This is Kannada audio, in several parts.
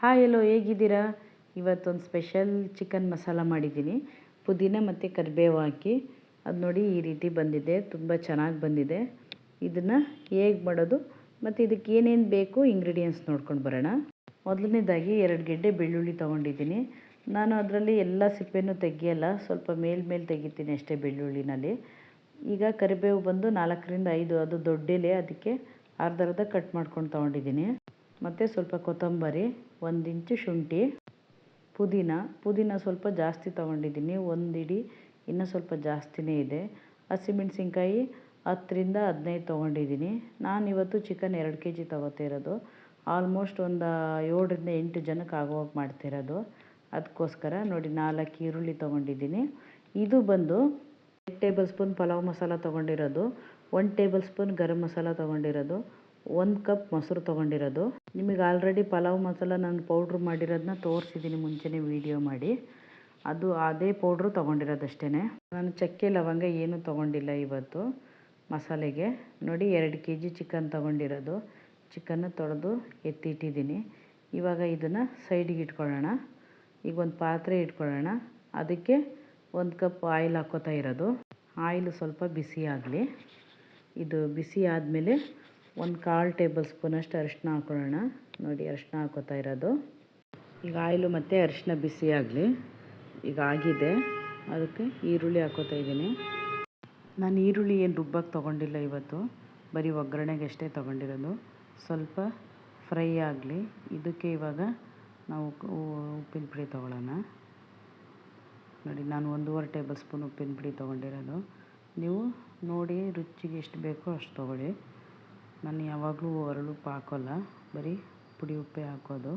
ಹಾಯ್ ಎಲ್ಲೋ ಹೇಗಿದ್ದೀರಾ? ಇವತ್ತೊಂದು ಸ್ಪೆಷಲ್ ಚಿಕನ್ ಮಸಾಲ ಮಾಡಿದ್ದೀನಿ. ಪುದೀನ ಮತ್ತು ಕರಿಬೇವು ಹಾಕಿ. ಅದು ನೋಡಿ ಈ ರೀತಿ ಬಂದಿದೆ, ತುಂಬ ಚೆನ್ನಾಗಿ ಬಂದಿದೆ. ಇದನ್ನು ಹೇಗೆ ಮಾಡೋದು? ಮತ್ತು ಇದಕ್ಕೆ ಏನೇನು ಬೇಕು ಇಂಗ್ರೀಡಿಯೆಂಟ್ಸ್ ನೋಡ್ಕೊಂಡು ಬರೋಣ. ಮೊದಲನೇದಾಗಿ ಎರಡು ಗೆಡ್ಡೆ ಬೆಳ್ಳುಳ್ಳಿ ತೊಗೊಂಡಿದ್ದೀನಿ. ನಾನು ಅದರಲ್ಲಿ ಎಲ್ಲ ಸಿಪ್ಪೆನೂ ತೆಗಿಯಲ್ಲ, ಸ್ವಲ್ಪ ಮೇಲ್ಮೇಲೆ ತೆಗಿತೀನಿ ಅಷ್ಟೇ ಬೆಳ್ಳುಳ್ಳಿನಲ್ಲಿ. ಈಗ ಕರಿಬೇವು ಬಂದು ನಾಲ್ಕರಿಂದ ಐದು, ಅದು ದೊಡ್ಡ ಎಲೆ ಅದಕ್ಕೆ ಅರ್ಧ ಅರ್ಧ ಕಟ್ ಮಾಡ್ಕೊಂಡು ತೊಗೊಂಡಿದ್ದೀನಿ. ಮತ್ತು ಸ್ವಲ್ಪ ಕೊತ್ತಂಬರಿ, ಒಂದು ಇಂಚು ಶುಂಠಿ, ಪುದೀನ. ಪುದೀನ ಸ್ವಲ್ಪ ಜಾಸ್ತಿ ತೊಗೊಂಡಿದ್ದೀನಿ. ಒಂದು ಇಡೀ ಇನ್ನೂ ಸ್ವಲ್ಪ ಜಾಸ್ತಿನೇ ಇದೆ. ಹಸಿಮೆಣ್ಸಿನ್ಕಾಯಿ ಹತ್ತರಿಂದ ಹದಿನೈದು ತೊಗೊಂಡಿದ್ದೀನಿ. ನಾನು ಇವತ್ತು ಚಿಕನ್ ಎರಡು ಕೆ ಜಿ ತೊಗೋತಿರೋದು ಆಲ್ಮೋಸ್ಟ್ ಒಂದು ಏಳರಿಂದ ಎಂಟು ಜನಕ್ಕೆ ಆಗೋವಾಗ ಮಾಡ್ತಿರೋದು ಅದಕ್ಕೋಸ್ಕರ ನೋಡಿ ನಾಲ್ಕು ಈರುಳ್ಳಿ ತೊಗೊಂಡಿದ್ದೀನಿ. ಇದು ಬಂದು ಎರಡು ಟೇಬಲ್ ಸ್ಪೂನ್ ಪಲಾವ್ ಮಸಾಲ ತೊಗೊಂಡಿರೋದು. One tablespoon garam masala ತೊಗೊಂಡಿರೋದು. ಒಂದು ಕಪ್ ಮೊಸರು ತೊಗೊಂಡಿರೋದು. ನಿಮಗೆ ಆಲ್ರೆಡಿ ಪಲಾವ್ ಮಸಾಲ ನಾನು ಪೌಡ್ರ್ ಮಾಡಿರೋದನ್ನ ತೋರಿಸಿದ್ದೀನಿ ಮುಂಚೆನೇ ವೀಡಿಯೋ ಮಾಡಿ. ಅದು ಅದೇ ಪೌಡ್ರು ತೊಗೊಂಡಿರೋದಷ್ಟೇ ನಾನು ಚಕ್ಕೆ, ಲವಂಗ ಏನೂ ತೊಗೊಂಡಿಲ್ಲ ಇವತ್ತು ಮಸಾಲೆಗೆ. ನೋಡಿ ಎರಡು ಕೆ ಜಿ ಚಿಕನ್ ತೊಗೊಂಡಿರೋದು ಚಿಕನ್ನು ತೊಳೆದು ಎತ್ತಿಟ್ಟಿದ್ದೀನಿ. ಇವಾಗ ಇದನ್ನು ಸೈಡಿಗೆ ಇಟ್ಕೊಳ್ಳೋಣ. ಈಗ ಒಂದು ಪಾತ್ರೆ ಇಟ್ಕೊಳ್ಳೋಣ. ಅದಕ್ಕೆ ಒಂದು ಕಪ್ ಆಯಿಲ್ ಹಾಕ್ಕೋತಾ ಇರೋದು. ಆಯಿಲ್ ಸ್ವಲ್ಪ ಬಿಸಿ ಆಗಲಿ. ಇದು ಬಿಸಿ ಆದಮೇಲೆ ಒಂದು ಕಾಲು ಟೇಬಲ್ ಸ್ಪೂನಷ್ಟು ಅರಿಶಿನ ಹಾಕ್ಕೊಳ್ಳೋಣ ನೋಡಿ, ಅರಿಶಿನ ಹಾಕ್ಕೋತಾ ಇರೋದು. ಈಗ ಆಯಿಲು ಮತ್ತು ಅರಿಶಿನ ಬಿಸಿ ಆಗಲಿ. ಈಗ ಆಗಿದೆ. ಅದಕ್ಕೆ ಈರುಳ್ಳಿ ಹಾಕೋತಾ ಇದ್ದೀನಿ. ನಾನು ಈರುಳ್ಳಿ ಏನು ರುಬ್ಬಕ್ಕೆ ತೊಗೊಂಡಿಲ್ಲ ಇವತ್ತು. ಬರೀ ಒಗ್ಗರಣೆಗೆ ಅಷ್ಟೇ ತೊಗೊಂಡಿರೋದು. ಸ್ವಲ್ಪ ಫ್ರೈ ಆಗಲಿ. ಇದಕ್ಕೆ ಇವಾಗ ನಾವು ಉಪ್ಪಿನ ಪುಡಿ ತೊಗೊಳ್ಳೋಣ. ನೋಡಿ, ನಾನು ಒಂದೂವರೆ ಟೇಬಲ್ ಸ್ಪೂನ್ ಉಪ್ಪಿನ ಪುಡಿ ತೊಗೊಂಡಿರೋದು. ನೀವು ನೋಡಿ ರುಚಿಗೆ ಎಷ್ಟು ಬೇಕೋ ಅಷ್ಟು ತೊಗೊಳ್ಳಿ. ನಾನು ಯಾವಾಗಲೂ ಉಪ್ಪು ಹಾಕೋಲ್ಲ ಬರೀ ಪುಡಿ ಉಪ್ಪೇ ಹಾಕೋದು.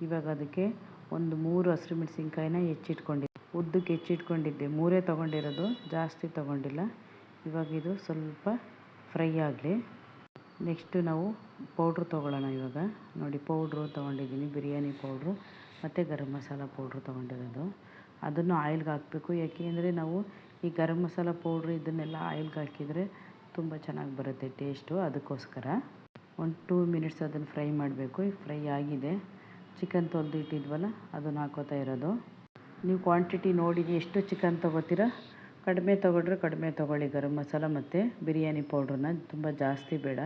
ಇವಾಗ ಅದಕ್ಕೆ ಒಂದು ಮೂರು ಹಸಿರು ಮೆಣಸಿನ್ಕಾಯಿನ ಹೆಚ್ಚಿಟ್ಕೊಂಡಿದ್ದೆ. ಉದ್ದಕ್ಕೆ ಹೆಚ್ಚಿಟ್ಕೊಂಡಿದ್ದೆ. ಮೂರೇ ತೊಗೊಂಡಿರೋದು, ಜಾಸ್ತಿ ತೊಗೊಂಡಿಲ್ಲ. ಇವಾಗ ಇದು ಸ್ವಲ್ಪ ಫ್ರೈ ಆಗಲಿ. ನೆಕ್ಸ್ಟು ನಾವು ಪೌಡ್ರು ತೊಗೊಳ್ಳೋಣ ಇವಾಗ. ನೋಡಿ, ಪೌಡ್ರು ತೊಗೊಂಡಿದ್ದೀನಿ, ಬಿರಿಯಾನಿ ಪೌಡ್ರು ಮತ್ತು ಗರಂ ಮಸಾಲ ಪೌಡ್ರು ತೊಗೊಂಡಿರೋದು. ಅದನ್ನು ಆಯಿಲ್ಗೆ ಹಾಕಬೇಕು. ಯಾಕೆ ಅಂದರೆ ನಾವು ಈ ಗರಂ ಮಸಾಲ ಪೌಡ್ರು ಇದನ್ನೆಲ್ಲ ಆಯಿಲ್ಗೆ ಹಾಕಿದರೆ ತುಂಬ ಚೆನ್ನಾಗಿ ಬರುತ್ತೆ ಟೇಸ್ಟು ಅದಕ್ಕೋಸ್ಕರ. ಒಂದು ಟೂ ಮಿನಿಟ್ಸ್ ಅದನ್ನು ಫ್ರೈ ಮಾಡಬೇಕು. ಈಗ ಫ್ರೈ ಆಗಿದೆ. ಚಿಕನ್ ತೊಳೆದು ಇಟ್ಟಿದ್ವಲ್ಲ ಅದನ್ನು ಹಾಕೋತಾ ಇರೋದು. ನೀವು ಕ್ವಾಂಟಿಟಿ ನೋಡಿ ಎಷ್ಟು ಚಿಕನ್ ತೊಗೋತೀರ? ಕಡಿಮೆ ತೊಗೊಂಡ್ರೆ ಕಡಿಮೆ ತೊಗೊಳ್ಳಿ ಗರಂ ಮಸಾಲ ಮತ್ತು ಬಿರಿಯಾನಿ ಪೌಡ್ರನ್ನ. ತುಂಬ ಜಾಸ್ತಿ ಬೇಡ.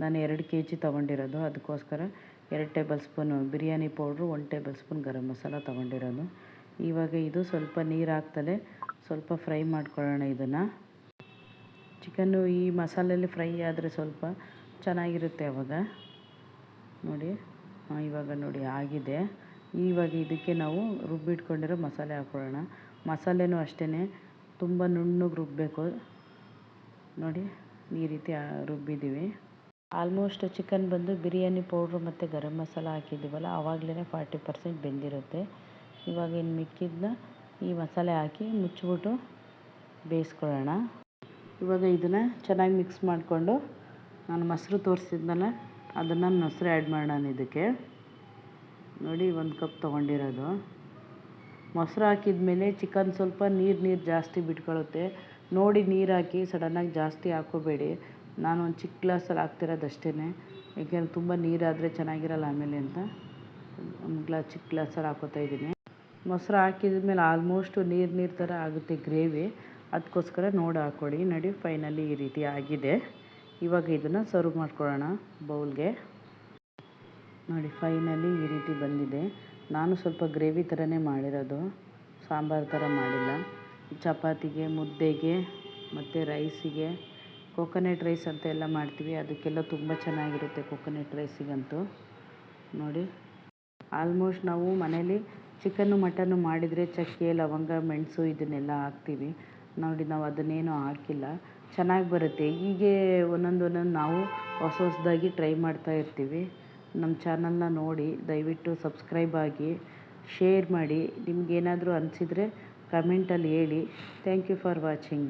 ನಾನು ಎರಡು ಕೆ ಜಿ ತೊಗೊಂಡಿರೋದು. ಅದಕ್ಕೋಸ್ಕರ ಎರಡು tablespoon biryani powder one tablespoon garam masala ತೊಗೊಂಡಿರೋದು. ಇವಾಗ ಇದು ಸ್ವಲ್ಪ ನೀರು ಹಾಕ್ತಲೇ ಸ್ವಲ್ಪ ಫ್ರೈ ಮಾಡ್ಕೊಳ್ಳೋಣ ಇದನ್ನು. ಚಿಕನ್ನು ಈ ಮಸಾಲೆಯಲ್ಲಿ ಫ್ರೈ ಆದರೆ ಸ್ವಲ್ಪ ಚೆನ್ನಾಗಿರುತ್ತೆ ಅವಾಗ. ನೋಡಿ ಇವಾಗ ನೋಡಿ ಆಗಿದೆ. ಇವಾಗ ಇದಕ್ಕೆ ನಾವು ರುಬ್ಬಿಟ್ಕೊಂಡಿರೋ ಮಸಾಲೆ ಹಾಕ್ಕೊಳ್ಳೋಣ ಮಸಾಲೆನೂ ಅಷ್ಟೇ ತುಂಬ ನುಣ್ಣಗೆ ರುಬ್ಬಬೇಕು ನೋಡಿ, ಈ ರೀತಿ ರುಬ್ಬಿದ್ದೀವಿ. ಆಲ್ಮೋಸ್ಟ್ ಚಿಕನ್ ಬಂದು ಬಿರಿಯಾನಿ ಪೌಡ್ರು ಮತ್ತು ಗರಂ ಮಸಾಲ ಹಾಕಿದ್ದೀವಲ್ಲ ಆವಾಗಲೇ ಫಾರ್ಟಿ ಪರ್ಸೆಂಟ್ ಬೆಂದಿರುತ್ತೆ. ಇವಾಗ ಇನ್ನು ಮಿಕ್ಕಿದ್ದನ್ನ ಈ ಮಸಾಲೆ ಹಾಕಿ ಮುಚ್ಚಿಬಿಟ್ಟು ಬೇಯಿಸ್ಕೊಳ್ಳೋಣ. ಇವಾಗ ಇದನ್ನು ಚೆನ್ನಾಗಿ ಮಿಕ್ಸ್ ಮಾಡಿಕೊಂಡು ನಾನು ಮೊಸರು ತೋರಿಸಿದ್ನಲ್ಲ, ಅದನ್ನು ಮೊಸರು ಆ್ಯಡ್ ಮಾಡೋಣ ಇದಕ್ಕೆ. ನೋಡಿ, ಒಂದು ಕಪ್ ತೊಗೊಂಡಿರೋದು. ಮೊಸರು ಹಾಕಿದ ಮೇಲೆ ಚಿಕನ್ ಸ್ವಲ್ಪ ನೀರು ನೀರು ಜಾಸ್ತಿ ಬಿಟ್ಕೊಳ್ಳುತ್ತೆ ನೋಡಿ, ನೀರು ಹಾಕಿ ಸಡನ್ನಾಗಿ ಜಾಸ್ತಿ ಹಾಕೋಬೇಡಿ. ನಾನು ಒಂದು ಚಿಕ್ಕ ಗ್ಲಾಸಲ್ಲಿ ಹಾಕ್ತಿರೋದು ಅಷ್ಟೇ ಏಕೆಂದರೆ ತುಂಬ ನೀರಾದರೆ ಚೆನ್ನಾಗಿರಲ್ಲ ಆಮೇಲೆ ಅಂತ. ಒಂದು ಗ್ಲಾಸ್ ಚಿಕ್ಕ ಗ್ಲಾಸಲ್ಲಿ ಹಾಕ್ಕೋತಾ ಇದ್ದೀನಿ. ಮೊಸರು ಹಾಕಿದ ಮೇಲೆ ಆಲ್ಮೋಸ್ಟು ನೀರು ನೀರು ಥರ ಆಗುತ್ತೆ ಗ್ರೇವಿ ಅದಕ್ಕೋಸ್ಕರ ನೋಡಿ ಹಾಕ್ಕೊಳ್ಳಿ ನೋಡಿ ಫೈನಲಿ ಈ ರೀತಿ ಆಗಿದೆ. ಇವಾಗ ಇದನ್ನು ಸರ್ವ್ ಮಾಡ್ಕೊಳ್ಳೋಣ ಬೌಲ್ಗೆ. ನೋಡಿ, ಫೈನಲಿ ಈ ರೀತಿ ಬಂದಿದೆ. ನಾನು ಸ್ವಲ್ಪ ಗ್ರೇವಿ ಥರನೇ ಮಾಡಿರೋದು. ಸಾಂಬಾರು ಥರ ಮಾಡಿಲ್ಲ. ಚಪಾತಿಗೆ, ಮುದ್ದೆಗೆ, ಮತ್ತು ರೈಸಿಗೆ, ಕೊಕೊನೆಟ್ ರೈಸ್ ಅಂತ ಎಲ್ಲ ಮಾಡ್ತೀವಿ. ಅದಕ್ಕೆಲ್ಲ ತುಂಬ ಚೆನ್ನಾಗಿರುತ್ತೆ ಕೊಕೊನೆಟ್ ರೈಸಿಗಂತೂ. ನೋಡಿ, ಆಲ್ಮೋಸ್ಟ್ ನಾವು ಮನೇಲಿ ಚಿಕನ್ನು, ಮಟನ್ನು ಮಾಡಿದರೆ ಚಕ್ಕೆ, ಲವಂಗ, ಮೆಣಸು ಇದನ್ನೆಲ್ಲ ಹಾಕ್ತೀವಿ. ನೋಡಿ, ನಾವು ಅದನ್ನೇನು ಹಾಕಿಲ್ಲ. ಚೆನ್ನಾಗಿ ಬರುತ್ತೆ. ಹೀಗೆ ಒಂದೊಂದು ಒಂದೊಂದು ನಾವು ಹೊಸ ಹೊಸದಾಗಿ ಟ್ರೈ ಮಾಡ್ತಾ ಇರ್ತೀವಿ. ನಮ್ಮ ಚಾನಲ್ನ ನೋಡಿ, ದಯವಿಟ್ಟು ಸಬ್ಸ್ಕ್ರೈಬ್ ಆಗಿ, ಶೇರ್ ಮಾಡಿ. ನಿಮಗೇನಾದರೂ ಅನಿಸಿದರೆ ಕಮೆಂಟಲ್ಲಿ ಹೇಳಿ. Thank you for watching.